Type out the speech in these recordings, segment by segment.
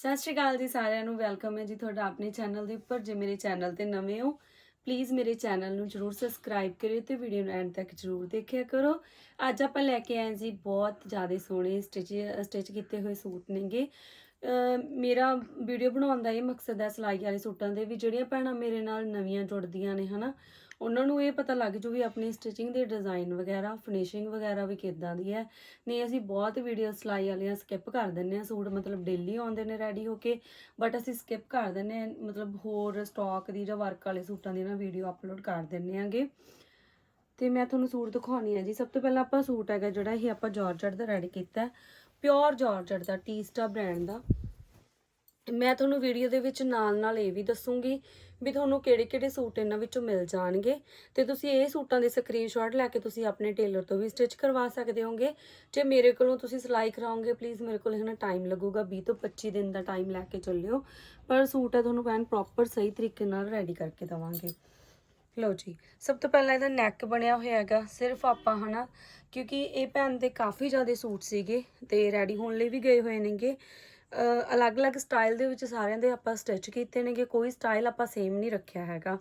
ਸਤਿ ਸ਼੍ਰੀ ਅਕਾਲ ਜੀ ਸਾਰਿਆਂ ਨੂੰ, ਵੈਲਕਮ ਹੈ ਜੀ ਤੁਹਾਡਾ ਆਪਣੇ ਚੈਨਲ ਦੇ ਉੱਪਰ, ਜੇ ਮੇਰੇ ਚੈਨਲ ਤੇ ਨਵੇਂ ਹੋ ਪਲੀਜ਼ ਮੇਰੇ ਚੈਨਲ ਨੂੰ ਜਰੂਰ ਸਬਸਕ੍ਰਾਈਬ ਕਰਿਓ ਤੇ ਵੀਡੀਓ ਨੂੰ ਐਂਡ ਤੱਕ ਜਰੂਰ ਦੇਖਿਆ ਕਰੋ। ਅੱਜ ਆਪਾਂ ਲੈ ਕੇ ਆਏ ਜੀ ਬਹੁਤ ਜ਼ਿਆਦਾ ਸੋਹਣੇ ਸਟਿਚ ਸਟਿਚ ਕੀਤੇ ਹੋਏ ਸੂਟ ਨੇਗੇ। ਮੇਰਾ ਵੀਡੀਓ ਬਣਾਉਣ ਦਾ ਇਹ ਮਕਸਦ ਹੈ ਸਿਲਾਈ ਵਾਲੇ ਸੂਟਾਂ ਦੇ ਵੀ ਜਿਹੜੀਆਂ ਭੈਣਾਂ ਮੇਰੇ ਨਾਲ ਨਵੀਆਂ ਜੁੜਦੀਆਂ ਨੇ, ਹਨਾ? ਉਹਨਾਂ ਨੂੰ ਇਹ ਪਤਾ ਲੱਗ ਜੂ ਵੀ ਆਪਣੀ ਸਟਿਚਿੰਗ ਦੇ ਡਿਜ਼ਾਈਨ ਵਗੈਰਾ ਫਿਨਿਸ਼ਿੰਗ ਵਗੈਰਾ ਵੀ ਕਿੱਦਾਂ ਦੀ ਹੈ। ਨਹੀਂ, ਅਸੀਂ ਬਹੁਤ ਵੀਡੀਓ ਸਿਲਾਈ ਵਾਲੀਆਂ ਸਕਿਪ ਕਰ ਦਿੰਨੇ ਆ ਸੂਟ ਮਤਲਬ ਡੇਲੀ ਆਉਂਦੇ ਨੇ ਰੈਡੀ ਹੋ ਕੇ ਬਟ ਅਸੀਂ ਸਕਿਪ ਕਰ ਦਿੰਨੇ ਆ ਮਤਲਬ ਹੋਰ ਸਟਾਕ ਦੀ ਜਾਂ ਵਰਕ ਵਾਲੇ ਸੂਟਾਂ ਦੀ ਨਾ ਵੀਡੀਓ ਅਪਲੋਡ ਕਰ ਦਿੰਨੇ ਆਗੇ ਤੇ ਮੈਂ ਤੁਹਾਨੂੰ ਸੂਟ ਦਿਖਾਉਣੀ ਆ ਜੀ। ਸਭ ਤੋਂ ਪਹਿਲਾਂ ਆਪਾਂ ਸੂਟ ਹੈਗਾ ਜਿਹੜਾ ਇਹ ਆਪਾਂ ਜਾਰਜਟ ਦਾ ਰੈਡੀ ਕੀਤਾ ਪਿਓਰ ਜਾਰਜਟ ਦਾ ਟੀਸਟਾ ਬ੍ਰਾਂਡ ਦਾ। ਮੈਂ ਤੁਹਾਨੂੰ ਵੀਡੀਓ ਦੇ ਵਿੱਚ ਨਾਲ ਨਾਲ ਇਹ ਵੀ ਦੱਸੂਗੀ ਵੀ ਤੁਹਾਨੂੰ ਕਿਹੜੇ ਕਿਹੜੇ ਸੂਟ ਇਹਨਾਂ ਵਿੱਚੋਂ ਮਿਲ ਜਾਣਗੇ ਤੇ ਤੁਸੀਂ ਇਹ ਸੂਟਾਂ ਦੇ ਸਕਰੀਨਸ਼ਾਟ ਲੈ ਕੇ ਤੁਸੀਂ ਆਪਣੇ ਟੇਲਰ ਤੋਂ ਵੀ ਸਟਿਚ ਕਰਵਾ ਸਕਦੇ ਹੋਗੇ। ਜੇ ਮੇਰੇ ਕੋਲੋਂ ਤੁਸੀਂ ਸਿਲਾਈ ਕਰਾਓਗੇ ਪਲੀਜ਼ ਮੇਰੇ ਕੋਲ ਇਹਨਾਂ ਟਾਈਮ ਲੱਗੂਗਾ 20 ਤੋਂ 25 ਦਿਨ ਦਾ ਟਾਈਮ ਲੈ ਕੇ ਚੱਲਿਓ। ਪਰ ਸੂਟ ਹੈ ਤੁਹਾਨੂੰ ਪੈਨ ਪ੍ਰੋਪਰ ਸਹੀ ਤਰੀਕੇ ਨਾਲ ਰੈਡੀ ਕਰਕੇ ਦਵਾਂਗੇ। ਲਓ ਜੀ, ਸਭ ਤੋਂ ਪਹਿਲਾਂ ਇਹਦਾ ਨੈਕ ਬਣਿਆ ਹੋਇਆ ਹੈਗਾ, ਸਿਰਫ ਆਪਾਂ ਹਨਾ, ਕਿਉਂਕਿ ਇਹ ਭੈਣ ਦੇ ਕਾਫੀ ਜ਼ਿਆਦਾ ਸੂਟ ਸੀਗੇ ਤੇ ਰੈਡੀ ਹੋਣ ਲਈ ਵੀ ਗਏ ਹੋਏ ਨੇਗੇ। ਅਲੱਗ-ਅਲੱਗ ਸਟਾਈਲ ਦੇ ਵਿੱਚ ਸਾਰਿਆਂ ਦੇ ਆਪਾਂ ਸਟਿਚ ਕੀਤੇ ਨੇਗੇ, ਕੋਈ ਸਟਾਈਲ ਆਪਾਂ ਸੇਮ ਨਹੀਂ ਰੱਖਿਆ ਹੈਗਾ।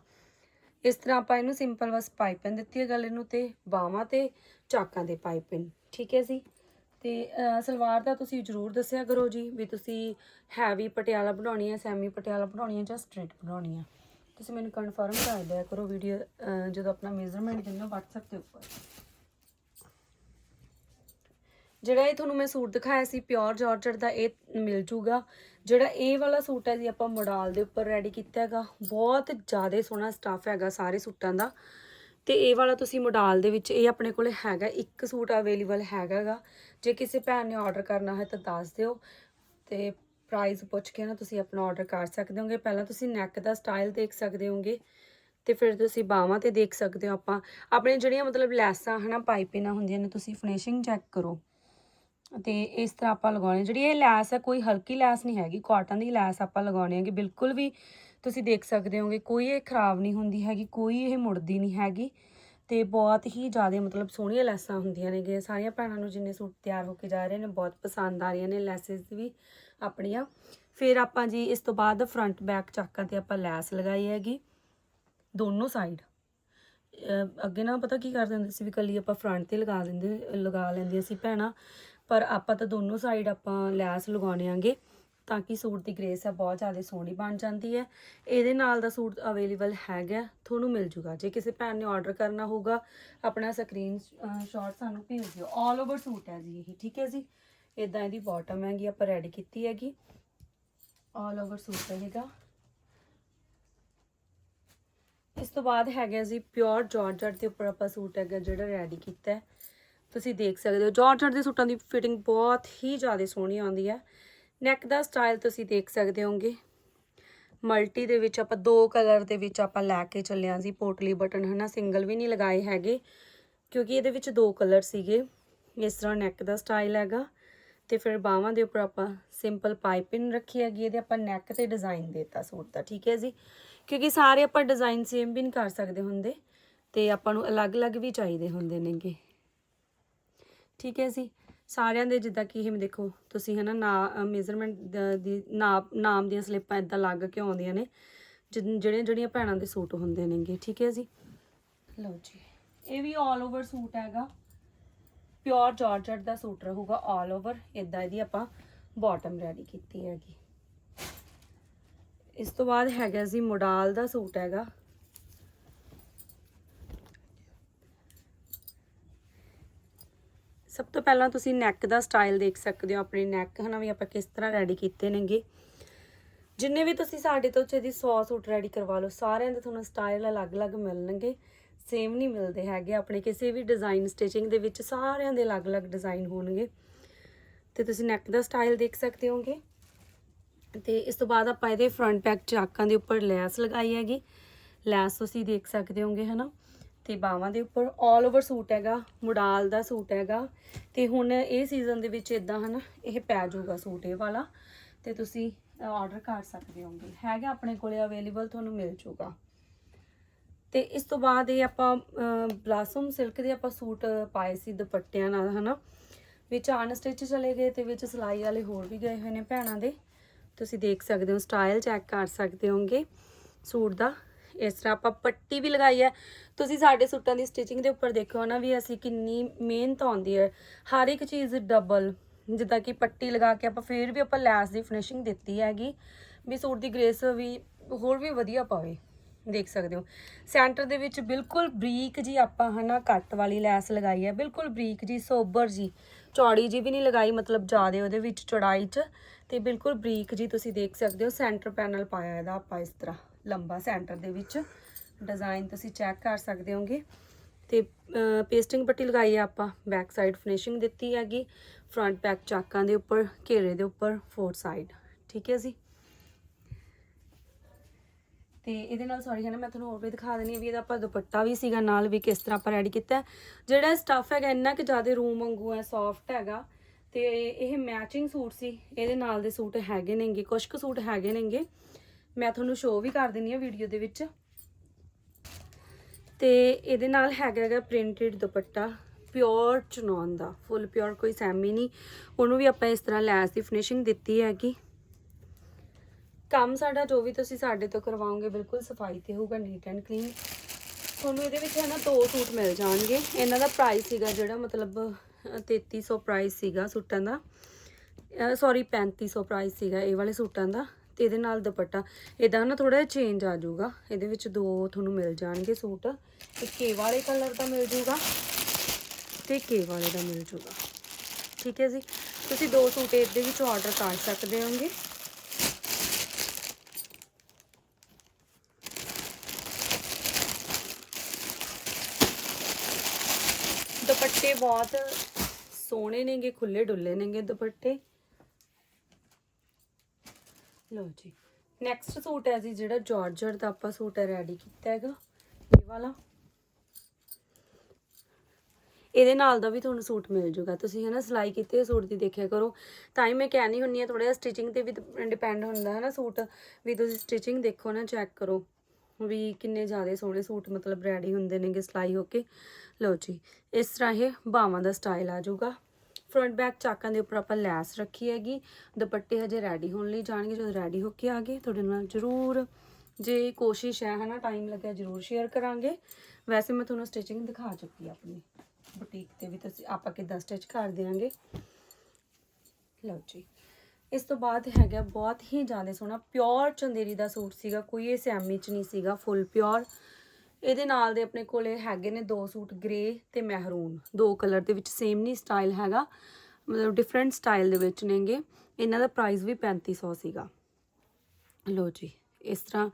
ਇਸ ਤਰ੍ਹਾਂ ਆਪਾਂ ਇਹਨੂੰ ਸਿੰਪਲ ਬਸ ਪਾਈਪਿੰਗ ਦਿੱਤੀ ਹੈ ਗਲੇ ਨੂੰ ਤੇ, ਬਾਹਾਂ ਤੇ, ਚਾਕਾਂ ਦੇ ਪਾਈਪਿੰਗ ਠੀਕ ਹੈ ਜੀ? ਤੇ ਸਲਵਾਰ ਦਾ ਤੁਸੀਂ ਜਰੂਰ ਦੱਸਿਆ ਕਰੋ ਜੀ ਵੀ ਤੁਸੀਂ ਹੈਵੀ ਪਟਿਆਲਾ ਬਣਾਉਣੀ ਹੈ ਸੈਮੀ ਪਟਿਆਲਾ ਬਣਾਉਣੀ ਹੈ ਜਾਂ ਸਟ੍ਰੇਟ ਬਣਾਉਣੀ ਹੈ। ਤੁਸੀਂ ਮੈਨੂੰ ਕਨਫਰਮ ਕਰ ਦਿਆ ਕਰੋ ਵੀਡੀਓ ਜਦੋਂ ਆਪਣਾ ਮੇਜ਼ਰਮੈਂਟ ਦਿੰਨਾ WhatsApp ਦੇ ਉੱਪਰ। ਜਿਹੜਾ ਇਹ ਤੁਹਾਨੂੰ ਮੈਂ ਸੂਟ ਦਿਖਾਇਆ ਸੀ ਪਿਓਰ ਜਾਰਜਟ ਦਾ, ਇਹ ਮਿਲ ਜੂਗਾ। ਜਿਹੜਾ ਇਹ ਵਾਲਾ ਸੂਟ ਹੈ ਜੀ, ਆਪਾਂ ਮੋਡਾਲ ਦੇ ਉੱਪਰ ਰੈਡੀ ਕੀਤਾ ਹੈਗਾ। ਬਹੁਤ ਜ਼ਿਆਦਾ ਸੋਹਣਾ ਸਟਾਫ ਹੈਗਾ ਸਾਰੇ ਸੂਟਾਂ ਦਾ। ਤੇ ਇਹ ਵਾਲਾ ਤੁਸੀਂ ਮੋਡਾਲ ਦੇ ਵਿੱਚ, ਇਹ ਆਪਣੇ ਕੋਲੇ ਹੈਗਾ, ਇੱਕ ਸੂਟ ਅਵੇਲੇਬਲ ਹੈਗਾਗਾ। ਜੇ ਕਿਸੇ ਭੈਣ ਨੇ ਆਰਡਰ ਕਰਨਾ ਹੈ ਤਾਂ ਦੱਸ ਦਿਓ। ਤੇ ਪ੍ਰਾਈਸ ਪੁੱਛ ਕੇ ਨਾ ਤੁਸੀਂ ਆਪਣਾ ਆਰਡਰ ਕਰ ਸਕਦੇ ਹੋਗੇ। ਪਹਿਲਾਂ ਤੁਸੀਂ ਨੈਕ ਦਾ ਸਟਾਈਲ ਦੇਖ ਸਕਦੇ ਹੋਗੇ ਤੇ ਫਿਰ ਤੁਸੀਂ ਬਾਹਾਂ ਤੇ ਦੇਖ ਸਕਦੇ ਹੋ ਆਪਾਂ। ਆਪਣੇ ਜਿਹੜੀਆਂ ਮਤਲਬ ਲੈਸਾਂ ਹਨਾ ਪਾਈਪਿੰਗਾਂ ਹੁੰਦੀਆਂ ਨੇ, ਤੁਸੀਂ ਫਿਨਿਸ਼ਿੰਗ ਚੈੱਕ ਕਰੋ। ਤੇ ਇਸ ਤਰ੍ਹਾਂ ਆਪਾਂ ਲਗਾਉਣੀ ਜਿਹੜੀ ਇਹ ਲੈਸ ਹੈ ਕੋਈ ਹਲਕੀ ਲੈਸ ਨਹੀਂ ਹੈਗੀ ਕਾਟਨ ਦੀ ਲੈਸ ਆਪਾਂ ਲਗਾਉਣੀ ਹੈਗੀ। ਬਿਲਕੁਲ ਵੀ ਤੁਸੀਂ ਦੇਖ ਸਕਦੇ ਹੋਗੇ, ਕੋਈ ਇਹ ਖਰਾਬ ਨਹੀਂ ਹੁੰਦੀ ਹੈਗੀ, ਕੋਈ ਇਹ ਮੁੜਦੀ ਨਹੀਂ ਹੈਗੀ। ਤੇ ਬਹੁਤ ਹੀ ਜ਼ਿਆਦਾ ਮਤਲਬ ਸੋਹਣੀਆਂ ਲੈਸਾਂ ਹੁੰਦੀਆਂ ਨੇਗੇ ਸਾਰੀਆਂ ਭੈਣਾਂ ਨੂੰ ਜਿੰਨੇ ਸੂਟ ਤਿਆਰ ਹੋ ਕੇ ਜਾ ਰਹੇ ਨੇ, ਬਹੁਤ ਪਸੰਦ ਆ ਰਹੀਆਂ ਨੇ ਲੈਸਸ ਵੀ ਆਪਣੀਆਂ। ਫਿਰ ਆਪਾਂ ਜੀ ਇਸ ਤੋਂ ਬਾਅਦ ਫਰੰਟ ਬੈਕ ਚਾਕਾਂ ਤੇ ਆਪਾਂ ਲੈਸ ਲਗਾਈ ਹੈਗੀ, ਦੋਨੋਂ ਸਾਈਡ ਅੱਗੇ ਨਾ ਪਤਾ ਕੀ ਕਰਦੇ ਹੁੰਦੇ ਸੀ ਵੀ ਕੱਲੀ ਆਪਾਂ ਫਰੰਟ ਤੇ ਲਗਾ ਦਿੰਦੇ ਲਗਾ ਲੈਂਦੀਆਂ ਸੀ ਭੈਣਾਂ। ਪਰ ਆਪਾਂ ਤਾਂ ਦੋਨੋਂ ਸਾਈਡ ਆਪਾਂ ਲੈਸ ਲਗਾਉਣੇ ਆਂਗੇ ਤਾਂ ਕਿ ਸੂਟ ਦੀ ਗ੍ਰੇਸ ਆ, ਬਹੁਤ ਜ਼ਿਆਦਾ ਸੋਹਣੀ ਬਣ ਜਾਂਦੀ ਹੈ। ਇਹਦੇ ਨਾਲ ਦਾ ਸੂਟ ਅਵੇਲੇਬਲ ਹੈਗਾ, ਤੁਹਾਨੂੰ ਮਿਲ ਜੂਗਾ। ਜੇ ਕਿਸੇ ਭੈਣ ਨੇ ਆਰਡਰ ਕਰਨਾ ਹੋਊਗਾ, ਆਪਣਾ ਸਕਰੀਨ ਸ਼ਾਟ ਸਾਨੂੰ ਭੇਜ ਦਿਓ। 올 ਓਵਰ ਸੂਟ ਹੈ ਜੀ ਇਹ, ਠੀਕ ਹੈ ਜੀ? ਇਦਾਂ ਇਹਦੀ ਬਾਟਮ ਹੈਗੀ, ਆਪਾਂ ਰੈਡੀ ਕੀਤੀ ਹੈਗੀ। 올 ਓਵਰ ਸੂਟ ਰਹੇਗਾ ਇਸ ਤੋਂ ਬਾਅਦ ਹੈਗਾ ਜੀ ਪਿਓਰ ਜਾਰਜਟ ਦੇ ਉੱਪਰ ਆਪਾਂ ਸੂਟ ਹੈਗਾ, ਜਿਹੜਾ ਰੈਡੀ ਕੀਤਾ ਹੈ। ਤੁਸੀਂ ਦੇਖ ਸਕਦੇ ਹੋ। ਜਾਰਜਟ ਦੇ ਸੂਟਾਂ ਦੀ ਫਿਟਿੰਗ ਬਹੁਤ ਹੀ ਜ਼ਿਆਦਾ ਸੋਹਣੀ ਆਉਂਦੀ ਹੈ। ਨੈਕ ਦਾ ਸਟਾਈਲ ਤੁਸੀਂ ਦੇਖ ਸਕਦੇ ਹੋਗੇ ਮਲਟੀ ਦੇ ਵਿੱਚ ਆਪਾਂ ਦੋ ਕਲਰ ਦੇ ਵਿੱਚ ਆਪਾਂ ਲੈ ਕੇ ਚੱਲਿਆ ਸੀ ਪੋਟਲੀ ਬਟਨ ਹਨਾ ਸਿੰਗਲ ਵੀ ਨਹੀਂ ਲਗਾਏ ਹੈਗੇ। ਕਿਉਂਕਿ ਇਹਦੇ ਵਿੱਚ ਦੋ ਕਲਰ ਸੀਗੇ। ਇਸ ਤਰ੍ਹਾਂ ਨੈਕ ਦਾ ਸਟਾਈਲ ਹੈਗਾ। ਤੇ ਫਿਰ ਬਾਹਾਂ ਦੇ ਉੱਪਰ ਆਪਾਂ ਸਿੰਪਲ ਪਾਈਪਿੰਗ ਰੱਖੀ ਹੈਗੀ। ਇਹਦੇ ਆਪਾਂ ਨੈਕ ਤੇ ਡਿਜ਼ਾਈਨ ਦਿੱਤਾ ਸੂਟ ਦਾ, ਠੀਕ ਹੈ ਜੀ। ਕਿਉਂਕਿ ਸਾਰੇ ਆਪਾਂ ਡਿਜ਼ਾਈਨ ਸੇਮ ਵੀ ਨਹੀਂ ਕਰ ਸਕਦੇ ਹੁੰਦੇ। ਤੇ ਆਪਾਂ ਨੂੰ ਅਲੱਗ-ਅਲੱਗ ਵੀ ਚਾਹੀਦੇ ਹੁੰਦੇ ਨੇਗੇ। ਠੀਕ ਹੈ ਜੀ। ਸਾਰਿਆਂ ਦੇ ਜਿੱਦਾਂ ਕਿ ਇਹ ਦੇਖੋ, ਤੁਸੀਂ ਹਨਾ ਨਾ ਮੇਜ਼ਰਮੈਂਟ ਦੀ ਨਾਪ ਨਾਮ ਦੀਆਂ ਸਲਿੱਪਾਂ ਇਦਾਂ ਲੱਗ ਕੇ ਆਉਂਦੀਆਂ ਨੇ। ਜਿਹੜੀਆਂ ਜਿਹੜੀਆਂ ਭੈਣਾਂ ਦੇ ਸੂਟ ਹੁੰਦੇ ਨੇਗੇ, ਠੀਕ ਹੈ ਜੀ। ਲਓ ਜੀ, ਇਹ ਵੀ 올 ਓਵਰ ਸੂਟ ਹੈਗਾ। ਪਿਓਰ ਜਾਰਜਟ ਦਾ ਸੂਟ ਰਹੂਗਾ 올 ਓਵਰ ਇਦਾਂ ਇਹਦੀ ਆਪਾਂ ਬਾਟਮ ਰੈਡੀ ਕੀਤੀ ਹੈਗੀ। ਇਸ ਤੋਂ ਬਾਅਦ ਹੈਗਾ ਜੀ ਮੋਡਾਲ ਦਾ ਸੂਟ ਹੈਗਾ। ਸਭ ਤੋਂ ਪਹਿਲਾਂ ਤੁਸੀਂ ਨੈਕ ਦਾ ਸਟਾਈਲ ਦੇਖ ਸਕਦੇ ਹੋ, ਆਪਣੀ ਨੈਕ ਹਨਾ ਵੀ ਆਪਾਂ ਕਿਸ ਤਰ੍ਹਾਂ ਰੈਡੀ ਕੀਤੇ ਨੇਗੇ। ਜਿੰਨੇ ਵੀ ਤੁਸੀਂ ਸਾਡੇ ਤੋਂ ਚਾਹੀਦੀ 100 ਸੂਟ ਰੈਡੀ ਕਰਵਾ ਲਓ, ਸਾਰਿਆਂ ਦੇ ਤੁਹਾਨੂੰ ਸਟਾਈਲ ਅਲੱਗ-ਅਲੱਗ ਮਿਲਣਗੇ। ਸੇਮ ਨਹੀਂ ਮਿਲਦੇ ਹੈਗੇ ਆਪਣੇ ਕਿਸੇ ਵੀ ਡਿਜ਼ਾਈਨ ਸਟਿਚਿੰਗ ਦੇ ਵਿੱਚ, ਸਾਰਿਆਂ ਦੇ ਅਲੱਗ-ਅਲੱਗ ਡਿਜ਼ਾਈਨ ਹੋਣਗੇ। ਤੇ ਤੁਸੀਂ ਨੈਕ ਦਾ ਸਟਾਈਲ ਦੇਖ ਸਕਦੇ ਹੋਗੇ। ਤੇ ਇਸ ਤੋਂ ਬਾਅਦ ਆਪਾਂ ਇਹਦੇ ਫਰੰਟ ਪੈਕ ਚਾਕਾਂ ਦੇ ਉੱਪਰ ਲੈਸ ਲਗਾਈ ਹੈਗੀ। ਲੈਸ ਤੁਸੀਂ ਦੇਖ ਸਕਦੇ ਹੋਗੇ, ਹਨਾ। ਤੇ ਬਾਹਾਂ ਦੇ ਉੱਪਰ 올 ਓਵਰ ਸੂਟ ਹੈਗਾ ਮੁਡਾਲ ਦਾ ਸੂਟ ਹੈਗਾ। ਤੇ ਹੁਣ ਇਹ ਸੀਜ਼ਨ ਦੇ ਵਿੱਚ ਇਦਾਂ ਹਨਾ, ਇਹ ਪੈ ਜਾਊਗਾ ਸੂਟ ਇਹ ਵਾਲਾ। ਤੇ ਤੁਸੀਂ ਆਰਡਰ ਕਰ ਸਕਦੇ ਹੋਗੇ। ਹੈਗਾ ਆਪਣੇ ਕੋਲੇ ਅਵੇਲੇਬਲ ਤੁਹਾਨੂੰ ਮਿਲ ਜਾਊਗਾ। ਤੇ ਇਸ ਤੋਂ ਬਾਅਦ ਇਹ ਆਪਾਂ ਬਲਾਸਮ ਸਿਲਕ ਦੇ ਆਪਾਂ ਸੂਟ ਪਾਏ ਸੀ ਦੁਪੱਟਿਆਂ ਨਾਲ, ਹਨਾ। ਵਿੱਚ ਅਨਸਟਿਚ ਚਲੇ ਗਏ ਤੇ ਵਿੱਚ ਸਿਲਾਈ ਵਾਲੇ ਹੋਰ ਵੀ ਗਏ ਹੋਏ ਨੇ ਭੈਣਾਂ ਦੇ। ਤੁਸੀਂ ਦੇਖ ਸਕਦੇ ਹੋ ਸਟਾਈਲ ਚੈੱਕ ਕਰ ਸਕਦੇ ਹੋਗੇ ਸੂਟ ਦਾ। ਇਸ ਤਰ੍ਹਾਂ ਆਪਾਂ ਪੱਟੀ ਵੀ ਲਗਾਈ ਹੈ। ਤੁਸੀਂ ਸਾਡੇ ਸੂਟਾਂ ਦੀ ਸਟਿਚਿੰਗ ਦੇ ਉੱਪਰ ਦੇਖੋ ਨਾ ਵੀ ਅਸੀਂ ਕਿੰਨੀ ਮਿਹਨਤ ਆਉਂਦੀ ਹੈ। ਹਰ ਇੱਕ ਚੀਜ਼ ਡਬਲ ਜਿੱਦਾਂ ਕਿ ਪੱਟੀ ਲਗਾ ਕੇ ਆਪਾਂ ਫੇਰ ਵੀ ਆਪਾਂ ਲੈਸ ਦੀ ਫਿਨਿਸ਼ਿੰਗ ਦਿੱਤੀ ਹੈਗੀ। ਵੀ ਸੂਟ ਦੀ ਗ੍ਰੇਸ ਵੀ ਹੋਰ ਵੀ ਵਧੀਆ ਪਾਵੇ, ਦੇਖ ਸਕਦੇ ਹੋ। ਸੈਂਟਰ ਦੇ ਵਿੱਚ ਬਿਲਕੁਲ ਬਰੀਕ ਜੀ ਆਪਾਂ ਹਨਾ ਕੱਟ ਵਾਲੀ ਲੈਸ ਲਗਾਈ ਹੈ। ਬਿਲਕੁਲ ਬਰੀਕ ਜੀ, ਸੋਬਰ ਜੀ, ਚੌੜੀ ਜੀ ਵੀ ਨਹੀਂ ਲਗਾਈ, ਮਤਲਬ ਜ਼ਿਆਦੇ ਉਹਦੇ ਵਿੱਚ ਚੌੜਾਈ 'ਚ। ਤੇ ਬਿਲਕੁਲ ਬਰੀਕ ਜੀ ਤੁਸੀਂ ਦੇਖ ਸਕਦੇ ਹੋ ਸੈਂਟਰ ਪੈਨਲ ਪਾਇਆ ਇਹਦਾ ਆਪਾਂ ਇਸ ਤਰ੍ਹਾਂ। ਲੰਬਾ ਸੈਂਟਰ ਦੇ ਵਿੱਚ। ਡਿਜ਼ਾਈਨ ਤੁਸੀਂ ਚੈੱਕ ਕਰ ਸਕਦੇ ਹੋਗੇ। ਤੇ ਪੇਸਟਿੰਗ ਪੱਟੀ ਲਗਾਈ ਹੈ ਆਪਾਂ। ਬੈਕ ਸਾਈਡ ਫਿਨਿਸ਼ਿੰਗ ਦਿੱਤੀ ਹੈਗੀ। ਫਰੰਟ ਬੈਕ ਚਾਕਾਂ ਦੇ ਉੱਪਰ, ਘੇਰੇ ਦੇ ਉੱਪਰ, ਫੋਰ ਸਾਈਡ। ਠੀਕ ਹੈ ਜੀ? ਤੇ ਇਹਦੇ ਨਾਲ ਸੌਰੀ ਹੈ ਨਾ ਮੈਂ ਤੁਹਾਨੂੰ ਹੋਰ ਵੀ ਦਿਖਾ ਦਿੰਦੀ ਹਾਂ ਵੀ ਇਹਦਾ ਆਪਾਂ ਦੁਪੱਟਾ ਵੀ ਸੀਗਾ ਨਾਲ ਵੀ ਕਿਸ ਤਰ੍ਹਾਂ ਆਪਾਂ ਰੈਡੀ ਕੀਤਾ। ਜਿਹੜਾ ਸਟੱਫ ਹੈਗਾ, ਇੰਨਾ ਕਿ ਜ਼ਿਆਦਾ ਰੂਮ ਵਾਂਗੂ ਹੈ ਸੌਫਟ ਹੈਗਾ। ਤੇ ਇਹ ਮੈਚਿੰਗ ਸੂਟ ਸੀ। ਇਹਦੇ ਨਾਲ ਦੇ ਸੂਟ ਹੈਗੇ ਨੇਗੇ ਕੁਝ ਕੁ ਸੂਟ ਹੈਗੇ ਨੇਗੇ। ਮੈਂ ਤੁਹਾਨੂੰ ਸ਼ੋਅ ਵੀ ਕਰ ਦਿੰਦੀ ਹਾਂ ਵੀਡੀਓ ਦੇ ਵਿੱਚ। ਤੇ ਇਹਦੇ ਨਾਲ ਹੈਗਾ ਹੈਗਾ ਪ੍ਰਿੰਟਡ ਦੁਪੱਟਾ ਪਿਓਰ ਚਨੌਨ ਦਾ ਫੁੱਲ ਪਿਓਰ ਕੋਈ ਸੈਮੀ ਨਹੀਂ। ਉਹਨੂੰ ਵੀ ਆਪਾਂ ਇਸ ਤਰ੍ਹਾਂ ਲੈਸ ਦੀ ਫਿਨਿਸ਼ਿੰਗ ਦਿੱਤੀ ਹੈਗੀ। ਕੰਮ ਸਾਡਾ ਜੋ ਵੀ ਤੁਸੀਂ ਸਾਡੇ ਤੋਂ ਕਰਵਾਓਗੇ ਬਿਲਕੁਲ ਸਫ਼ਾਈ ਤੇ ਹੋਊਗਾ ਨੀਟ ਐਂਡ ਕਲੀਨ ਤੁਹਾਨੂੰ ਇਹਦੇ ਵਿੱਚ ਹੈ ਨਾ ਦੋ ਸੂਟ ਮਿਲ ਜਾਣਗੇ। ਇਹਨਾਂ ਦਾ ਪ੍ਰਾਈਸ ਸੀਗਾ ਜਿਹੜਾ ਮਤਲਬ ਅ, 3300 ਪ੍ਰਾਈਸ ਸੀਗਾ ਸੂਟਾਂ ਦਾ। ਸੌਰੀ 3500 ਪ੍ਰਾਈਸ ਸੀਗਾ ਇਹ ਵਾਲੇ ਸੂਟਾਂ ਦਾ। ਤੇ ਇਹਦੇ ਨਾਲ ਦੁਪੱਟਾ, ਇਹਦਾ ਨਾ ਥੋੜਾ ਜਿਹਾ ਚੇਂਜ ਆ ਜਾਊਗਾ। ਇਹਦੇ ਵਿੱਚ ਦੋ ਤੁਹਾਨੂੰ ਮਿਲ ਜਾਣਗੇ ਸੂਟ। ਇੱਕ ਕੇ ਵਾਲੇ ਕਲਰ ਦਾ ਮਿਲ ਜਾਊਗਾ ਤੇ ਕੇ ਵਾਲੇ ਦਾ ਮਿਲ ਜਾਊਗਾ। ਠੀਕ ਹੈ ਜੀ? ਤੁਸੀਂ ਦੋ ਸੂਟ ਇਹਦੇ ਵਿੱਚ ਆਰਡਰ ਕਰ ਸਕਦੇ ਹੋਗੇ। ਦੁਪੱਟੇ ਬਹੁਤ ਸੋਹਣੇ ਨੇਗੇ ਖੁੱਲੇ ਡੁੱਲੇ ਨੇਗੇ ਦੁਪੱਟੇ। ਲਓ ਜੀ। ਨੈਕਸਟ ਸੂਟ ਹੈ ਜੀ ਜਿਹੜਾ ਜਾਰਜਟ ਦਾ ਆਪਾਂ ਸੂਟ ਰੈਡੀ ਕੀਤਾ ਹੈਗਾ। ਇਹ ਵਾਲਾ। ਇਹਦੇ ਨਾਲ ਦਾ ਵੀ ਤੁਹਾਨੂੰ ਸੂਟ ਮਿਲ ਜੂਗਾ। ਤੁਸੀਂ ਹੈ ਨਾ ਸਿਲਾਈ ਕੀਤੇ ਹੋਏ ਸੂਟ ਦੀ ਦੇਖਿਆ ਕਰੋ। ਤਾਂ ਹੀ ਮੈਂ ਕਹਿਣੀ ਹੁੰਨੀ ਆ ਥੋੜਾ ਜਿਹਾ ਸਟਿਚਿੰਗ ਤੇ ਵੀ ਡਿਪੈਂਡ ਹੁੰਦਾ ਹੈ ਨਾ ਸੂਟ। ਵੀ ਤੁਸੀਂ ਸਟਿਚਿੰਗ ਦੇਖੋ ਨਾ ਚੈੱਕ ਕਰੋ। ਵੀ ਕਿੰਨੇ ਜ਼ਿਆਦਾ ਸੋਹਣੇ ਸੂਟ ਮਤਲਬ ਰੈਡੀ ਹੁੰਦੇ ਨੇਗੇ ਸਿਲਾਈ ਹੋ ਕੇ। ਲਓ ਜੀ, ਇਸ ਤਰ੍ਹਾਂ ਇਹ ਬਾਵਾਂ ਦਾ ਸਟਾਈਲ ਆ ਜਾਊਗਾ ਫਰੰਟ ਬੈਕ ਚਾਕਾਂ ਦੇ ਉੱਪਰ ਆਪਾਂ ਲੈਸ ਰੱਖੀ ਹੈਗੀ। ਦੁਪੱਟੇ ਹਜੇ ਰੈਡੀ ਹੋਣ ਲਈ ਜਾਣਗੇ, ਜਦੋਂ ਰੈਡੀ ਹੋ ਕੇ ਆ ਗਏ। ਤੁਹਾਡੇ ਨਾਲ ਜ਼ਰੂਰ ਜੇ ਕੋਸ਼ਿਸ਼ ਹੈ, ਹਨਾ ਟਾਈਮ ਲੱਗਿਆ ਜ਼ਰੂਰ ਸ਼ੇਅਰ ਕਰਾਂਗੇ। ਵੈਸੇ ਮੈਂ ਤੁਹਾਨੂੰ ਸਟਿਚਿੰਗ ਦਿਖਾ ਚੁੱਕੀ ਆ ਆਪਣੀ ਬੁਟੀਕ ਤੇ ਵੀ, ਤੁਸੀਂ ਆਪਾਂ ਕਿੱਦਾਂ ਸਟਿਚ ਕਰ ਦਿਆਂਗੇ। ਲਓ ਜੀ। ਇਸ ਤੋਂ ਬਾਅਦ ਹੈਗਾ ਬਹੁਤ ਹੀ ਜ਼ਿਆਦਾ ਸੋਹਣਾ ਪਿਓਰ ਚੰਦੇਰੀ ਦਾ ਸੂਟ ਸੀਗਾ, ਕੋਈ ਇਹ ਸੈਮੀ ਚ ਨਹੀਂ ਸੀਗਾ ਫੁੱਲ ਪਿਓਰ ਇਹਦੇ ਨਾਲ ਦੇ ਆਪਣੇ ਕੋਲੇ ਹੈਗੇ ਨੇ ਦੋ ਸੂਟ ਗ੍ਰੇ ਤੇ ਮਹਿਰੂਨ ਦੋ ਕਲਰ ਦੇ ਵਿੱਚ ਸੇਮ ਨਹੀਂ ਸਟਾਈਲ ਹੈਗਾ, ਮਤਲਬ ਡਿਫਰੈਂਟ ਸਟਾਈਲ ਦੇ ਵਿੱਚ ਨੇਗੇ। ਇਹਨਾਂ ਦਾ ਪ੍ਰਾਈਸ ਵੀ 3500 ਸੀਗਾ। ਲੋ ਜੀ, ਇਸ ਤਰ੍ਹਾਂ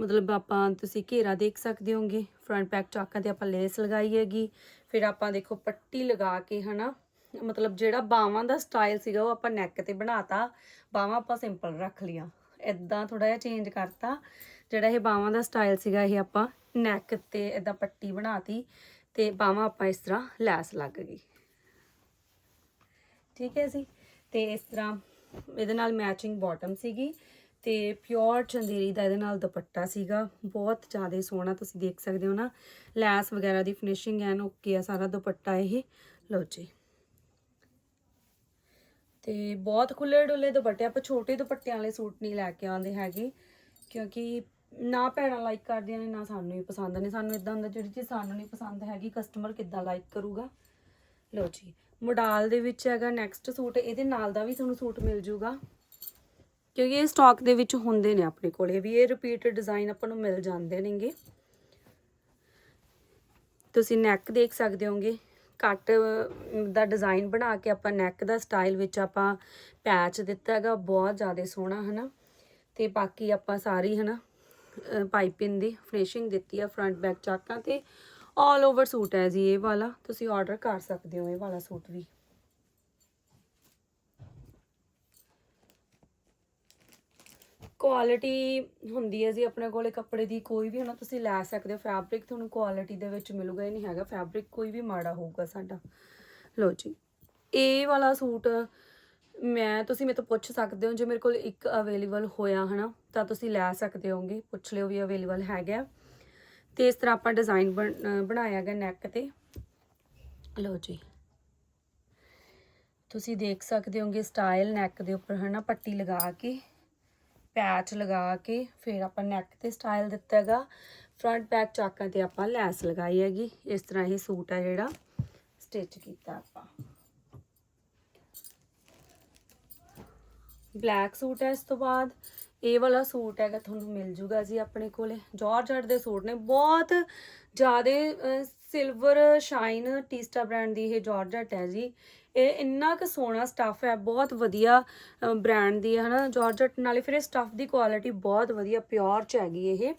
ਮਤਲਬ ਆਪਾਂ ਤੁਸੀਂ ਘੇਰਾ ਦੇਖ ਸਕਦੇ ਹੋਗੇ। ਫਰੰਟ ਬੈਕ ਚਾਕਾਂ ਤੇ ਆਪਾਂ ਲੇਸ ਲਗਾਈ ਹੈਗੀ। ਫਿਰ ਆਪਾਂ ਦੇਖੋ ਪੱਟੀ ਲਗਾ ਕੇ ਹਨਾ, ਮਤਲਬ ਜਿਹੜਾ ਬਾਵਾਂ ਦਾ ਸਟਾਈਲ ਸੀਗਾ ਉਹ ਆਪਾਂ ਨੈਕ ਤੇ ਬਣਾਤਾ। ਬਾਵਾਂ ਆਪਾਂ ਸਿੰਪਲ ਰੱਖ ਲੀਆਂ ਇਦਾਂ ਥੋੜਾ ਜਿਹਾ ਚੇਂਜ ਕਰਤਾ। ਜਿਹੜਾ ਇਹ ਬਾਵਾਂ ਦਾ ਸਟਾਈਲ ਸੀਗਾ ਇਹ ਆਪਾਂ ਨੈਕ ਤੇ ਇਦਾਂ ਪੱਟੀ ਬਣਾਤੀ ਤੇ ਬਾਵਾਂ ਆਪਾਂ ਇਸ ਤਰ੍ਹਾਂ ਲੈਸ ਲੱਗ ਗਈ। ਠੀਕ ਹੈ ਜੀ? ਤੇ ਇਸ ਤਰ੍ਹਾਂ ਇਹਦੇ ਨਾਲ ਮੈਚਿੰਗ ਬਾਟਮ ਸੀਗੀ ਤੇ ਪਿਓਰ ਚੰਦੇਰੀ ਦਾ ਇਹਦੇ ਨਾਲ ਦੁਪੱਟਾ ਸੀਗਾ। ਬਹੁਤ ਜ਼ਿਆਦਾ ਸੋਹਣਾ ਤੁਸੀਂ ਦੇਖ ਸਕਦੇ ਹੋ ਨਾ। ਲੈਸ ਵਗੈਰਾ ਦੀ ਫਿਨਿਸ਼ਿੰਗ ਐਨ ਓਕੇ ਆ, ਸਾਰਾ ਦੁਪੱਟਾ ਇਹ। ਲਓ ਜੀ। ਤੇ ਬਹੁਤ ਖੁੱਲੇ ਡੁੱਲੇ ਦੁਪੱਟੇ, ਆਪਾਂ ਛੋਟੇ ਦੁਪੱਟਿਆਂ ਵਾਲੇ ਸੂਟ ਨਹੀਂ ਲੈ ਕੇ ਆਉਂਦੇ ਹੈਗੇ, ਕਿਉਂਕਿ ਨਾ ਭੈਣਾਂ ਲਾਈਕ ਕਰਦੀਆਂ ਨੇ, ਨਾ ਸਾਨੂੰ ਹੀ ਪਸੰਦ ਨੇ। ਸਾਨੂੰ ਇਦਾਂ ਹੁੰਦਾ, ਜਿਹੜੀ ਚੀਜ਼ ਸਾਨੂੰ ਨਹੀਂ ਪਸੰਦ ਹੈਗੀ ਕਸਟਮਰ ਕਿੱਦਾਂ ਲਾਈਕ ਕਰੂਗਾ? ਲਓ ਜੀ ਮੋਡਾਲ ਦੇ ਵਿੱਚ ਹੈਗਾ ਨੈਕਸਟ ਸੂਟ, ਇਹਦੇ ਨਾਲ ਦਾ ਵੀ ਤੁਹਾਨੂੰ ਸੂਟ ਮਿਲ ਜੂਗਾ। ਕਿਉਂਕਿ ਇਹ ਸਟਾਕ ਦੇ ਵਿੱਚ ਹੁੰਦੇ ਨੇ ਆਪਣੇ ਕੋਲੇ ਵੀ ਇਹ ਰਿਪੀਟ ਡਿਜ਼ਾਈਨ ਆਪਾਂ ਨੂੰ ਮਿਲ ਜਾਂਦੇ ਨੇਗੇ। ਤੁਸੀਂ ਨੈਕ ਦੇਖ ਸਕਦੇ ਹੋਗੇ ਕੱਟ ਦਾ ਡਿਜ਼ਾਈਨ ਬਣਾ ਕੇ ਆਪਾਂ ਨੈਕ ਦਾ ਸਟਾਈਲ ਵਿੱਚ ਆਪਾਂ ਪੈਚ ਦਿੱਤਾ ਹੈਗਾ, ਬਹੁਤ ਜ਼ਿਆਦਾ ਸੋਹਣਾ, ਹਨਾ? ਤੇ ਬਾਕੀ ਆਪਾਂ ਸਾਰੀ, ਹਨਾ ਪਾਈਪਿੰਗ ਦੀ ਫਿਨਿਸ਼ਿੰਗ ਦਿੱਤੀ ਆ ਫਰੰਟ ਬੈਕ ਚਾਕਾਂ ਤੇ। ਆਲ ਓਵਰ ਸੂਟ ਹੈ ਜੀ ਇਹ ਵਾਲਾ। ਤੁਸੀਂ ਆਰਡਰ ਕਰ ਸਕਦੇ ਹੋ ਇਹ ਵਾਲਾ ਸੂਟ ਵੀ। ਕੁਆਲਿਟੀ ਹੁੰਦੀ ਹੈ ਜੀ ਆਪਣੇ ਕੋਲੇ ਕੱਪੜੇ ਦੀ। ਕੋਈ ਵੀ ਹਨਾ ਤੁਸੀਂ ਲੈ ਸਕਦੇ ਹੋ ਫੈਬਰਿਕ ਤੁਹਾਨੂੰ ਕੁਆਲਿਟੀ ਦੇ ਵਿੱਚ ਮਿਲੂਗਾ ਹੀ ਨਹੀਂ ਹੈਗਾ। ਫੈਬਰਿਕ ਕੋਈ ਵੀ ਮਾੜਾ ਹੋਊਗਾ ਸਾਡਾ। ਲੋ ਜੀ। ਇਹ ਵਾਲਾ ਸੂਟ ਮੈਂ, ਤੁਸੀਂ ਮੇਰੇ ਤੋਂ ਪੁੱਛ ਸਕਦੇ ਹੋ, ਜੇ ਮੇਰੇ ਕੋਲ ਇੱਕ ਅਵੇਲੇਬਲ ਹੋਇਆ ਹਨਾ, ਤਾਂ ਤੁਸੀਂ ਲੈ ਸਕਦੇ ਹੋਗੇ ਪੁੱਛ ਲਿਓ ਵੀ ਅਵੇਲੇਬਲ ਹੈਗਾ। ਤੇ ਇਸ ਤਰ੍ਹਾਂ ਆਪਾਂ ਡਿਜ਼ਾਈਨ ਬਣਾਇਆ ਗਿਆ ਨੈਕ ਤੇ। ਲਓ ਜੀ। ਤੁਸੀਂ ਦੇਖ ਸਕਦੇ ਹੋਗੇ ਸਟਾਈਲ ਨੈਕ ਦੇ ਉੱਪਰ ਹਨਾ, ਪੱਟੀ ਲਗਾ ਕੇ ਪੈਚ ਲਗਾ ਕੇ, ਫਿਰ ਆਪਾਂ ਨੈਕ ਤੇ ਸਟਾਈਲ ਦਿੱਤਾ ਹੈਗਾ। ਫਰੰਟ ਬੈਕ ਚਾਕਾਂ ਤੇ ਆਪਾਂ ਲੈਸ ਲਗਾਈ ਹੈਗੀ। ਇਸ ਤਰ੍ਹਾਂ ਇਹ ਸੂਟ ਹੈ ਜਿਹੜਾ ਸਟਿਚ ਕੀਤਾ ਆਪਾਂ। ਬਲੈਕ ਸੂਟ ਹੈ ਇਸ ਤੋਂ ਬਾਅਦ। ਇਹ ਵਾਲਾ ਸੂਟ ਹੈਗਾ, ਤੁਹਾਨੂੰ ਮਿਲ ਜੂਗਾ ਜੀ ਆਪਣੇ ਕੋਲੇ। ਜਾਰਜਟ ਦੇ ਸੂਟ ਨੇ। ਬਹੁਤ ਜ਼ਿਆਦੇ ਸਿਲਵਰ ਸ਼ਾਈਨ ਟੀਸਟਾ ਬ੍ਰਾਂਡ ਦੀ ਇਹ ਜਾਰਜਟ ਹੈ ਜੀ। ਇਹ ਇੰਨਾ ਕੁ ਸੋਹਣਾ ਸਟੱਫ ਹੈ, ਬਹੁਤ ਵਧੀਆ ਬ੍ਰਾਂਡ ਦੀ ਹੈ, ਹਨਾ। ਜਾਰਜਟ ਨਾਲੇ ਫਿਰ ਇਹ ਸਟੱਫ ਦੀ ਕੁਆਲਿਟੀ ਬਹੁਤ ਵਧੀਆ ਪਿਓਰ ਚ ਹੈਗੀ ਇਹ।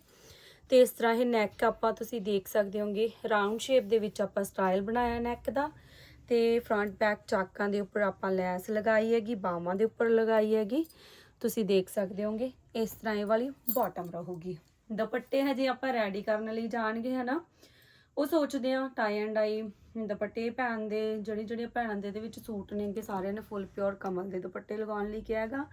ਤੇ ਇਸ ਤਰ੍ਹਾਂ ਇਹ ਨੈਕ ਆਪਾਂ ਤੁਸੀਂ ਦੇਖ ਸਕਦੇ ਹੋਗੇ। ਰਾਉਂਡ ਸ਼ੇਪ ਦੇ ਵਿੱਚ ਆਪਾਂ ਸਟਾਈਲ ਬਣਾਇਆ ਨੈਕ ਦਾ। ਤੇ ਫਰੰਟ ਬੈਕ ਚਾਕਾਂ ਦੇ ਉੱਪਰ ਆਪਾਂ ਲੈਸ ਲਗਾਈ ਹੈਗੀ ਬਾਹਾਂ ਦੇ ਉੱਪਰ ਲਗਾਈ ਹੈਗੀ। ਤੁਸੀਂ ਦੇਖ ਸਕਦੇ ਹੋਗੇ, ਇਸ ਤਰ੍ਹਾਂ ਇਹ ਵਾਲੀ ਬਾਟਮ ਰਹੂਗੀ। ਦੁਪੱਟੇ ਹਜੇ ਆਪਾਂ ਰੈਡੀ ਕਰਨ ਲਈ ਜਾਣਗੇ, ਹਨਾ? ਉਹ ਸੋਚਦੇ ਆ ਟਾਈ ਐਂਡ ਆਈ ਦੁਪੱਟੇ ਭੈਣ ਦੇ, ਜਿਹੜੀ ਜਿਹੜੀਆਂ ਭੈਣਾਂ ਦੇ ਵਿੱਚ ਸੂਟ ਨੇਗੇ ਸਾਰਿਆਂ ਨੇ ਫੁੱਲ ਪਿਓਰ ਕਮਲ ਦੇ ਦੁਪੱਟੇ ਲਗਾਉਣ ਲਈ ਕਿਹਾ ਹੈਗਾ।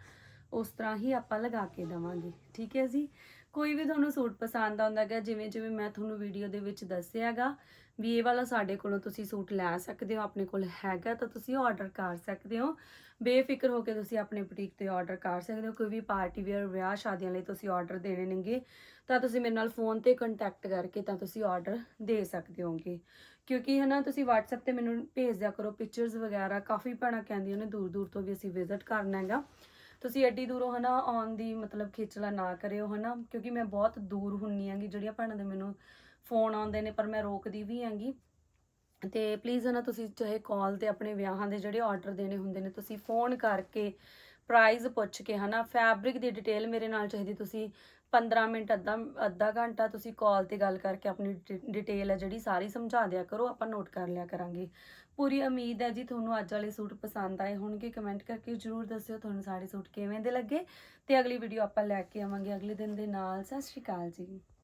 ਉਸ ਤਰ੍ਹਾਂ ਹੀ ਆਪਾਂ ਲਗਾ ਕੇ ਦਵਾਂਗੇ, ਠੀਕ ਹੈ ਜੀ? ਕੋਈ ਵੀ ਤੁਹਾਨੂੰ ਸੂਟ ਪਸੰਦ ਆਉਂਦਾ ਹੈਗਾ, ਜਿਵੇਂ ਜਿਵੇਂ ਮੈਂ ਤੁਹਾਨੂੰ ਵੀਡੀਓ ਦੇ ਵਿੱਚ ਦੱਸਿਆ ਹੈਗਾ, ਵੀ ਇਹ ਵਾਲਾ ਸਾਡੇ ਕੋਲੋਂ ਤੁਸੀਂ ਸੂਟ ਲੈ ਸਕਦੇ ਹੋ, ਆਪਣੇ ਕੋਲ ਹੈਗਾ ਤਾਂ ਤੁਸੀਂ ਆਰਡਰ ਕਰ ਸਕਦੇ ਹੋ। ਬੇਫਿਕਰ ਹੋ ਕੇ ਤੁਸੀਂ ਆਪਣੇ ਬੁਟੀਕ ਤੇ ਆਰਡਰ ਕਰ ਸਕਦੇ ਹੋ, ਕੋਈ ਵੀ ਪਾਰਟੀ ਵੇਅਰ ਵਿਆਹ ਸ਼ਾਦੀਆਂ ਲਈ ਤੁਸੀਂ ਆਰਡਰ ਦੇਣੇ ਨੇਗੇ, ਤਾਂ ਤੁਸੀਂ ਮੇਰੇ ਨਾਲ ਫੋਨ ਤੇ ਕੰਟੈਕਟ ਕਰਕੇ ਤਾਂ ਤੁਸੀਂ ਆਰਡਰ ਦੇ ਸਕਦੇ ਹੋਗੇ। ਕਿਉਂਕਿ ਹਨਾ, ਤੁਸੀਂ WhatsApp ਤੇ ਮੈਨੂੰ ਭੇਜ ਦਿਆ ਕਰੋ ਪਿਕਚਰਸ ਵਗੈਰਾ, ਕਾਫੀ ਭੈਣਾਂ ਕਹਿੰਦੀਆਂ ਨੇ ਦੂਰ ਦੂਰ ਤੋਂ ਵੀ ਅਸੀਂ ਵਿਜ਼ਿਟ ਕਰਨਾ ਹੈਗਾ। ਤੁਸੀਂ ਐਡੀ ਦੂਰੋਂ ਹਨਾ ਆਉਣ ਦੀ ਮਤਲਬ ਖੇਚਲਾ ਨਾ ਕਰਿਓ ਹਨਾ, ਕਿਉਂਕਿ ਮੈਂ ਬਹੁਤ ਦੂਰ ਹੁੰਨੀ ਆਂਗੀ ਜਿਹੜੀਆਂ ਭੈਣਾਂ ਦੇ ਮੈਨੂੰ ਫੋਨ ਆਉਂਦੇ ਨੇ, ਪਰ ਮੈਂ ਰੋਕਦੀ ਵੀ ਆਂਗੀ ਤੇ ਪਲੀਜ਼ ਹਨਾ ਤੁਸੀਂ ਚਾਹੇ ਕਾਲ ਤੇ ਆਪਣੇ ਵਿਆਹਾਂ ਦੇ ਜਿਹੜੇ ਆਰਡਰ ਦੇਣੇ ਹੁੰਦੇ ਨੇ, ਤੁਸੀਂ ਫੋਨ ਕਰਕੇ ਪ੍ਰਾਈਸ ਪੁੱਛ ਕੇ ਹਨਾ ਫੈਬਰਿਕ ਦੀ ਡਿਟੇਲ ਮੇਰੇ ਨਾਲ ਚਾਹੀਦੀ, ਤੁਸੀਂ 15 ਮਿੰਟ, ਅੱਧਾ ਅੱਧਾ ਘੰਟਾ ਤੁਸੀਂ ਕਾਲ ਤੇ ਗੱਲ ਕਰਕੇ ਆਪਣੀ ਡਿਟੇਲ ਹੈ ਜਿਹੜੀ ਸਾਰੀ ਸਮਝਾ ਦਿਆ ਕਰੋ, ਆਪਾਂ ਨੋਟ ਕਰ ਲਿਆ ਕਰਾਂਗੇ। ਪੂਰੀ ਉਮੀਦ ਹੈ ਜੀ ਤੁਹਾਨੂੰ ਅੱਜ ਵਾਲੇ ਸੂਟ ਪਸੰਦ ਆਏ ਹੋਣਗੇ। ਕਮੈਂਟ ਕਰਕੇ ਜਰੂਰ ਦੱਸਿਓ ਤੁਹਾਨੂੰ ਸਾਰੇ ਸੂਟ ਕਿਵੇਂ ਦੇ ਲੱਗੇ ਤੇ ਅਗਲੀ ਵੀਡੀਓ ਆਪਾਂ ਲੈ ਕੇ ਆਵਾਂਗੇ। ਅਗਲੇ ਦਿਨ ਦੇ ਨਾਲ, ਸਤਿ ਸ਼੍ਰੀ ਅਕਾਲ ਜੀ।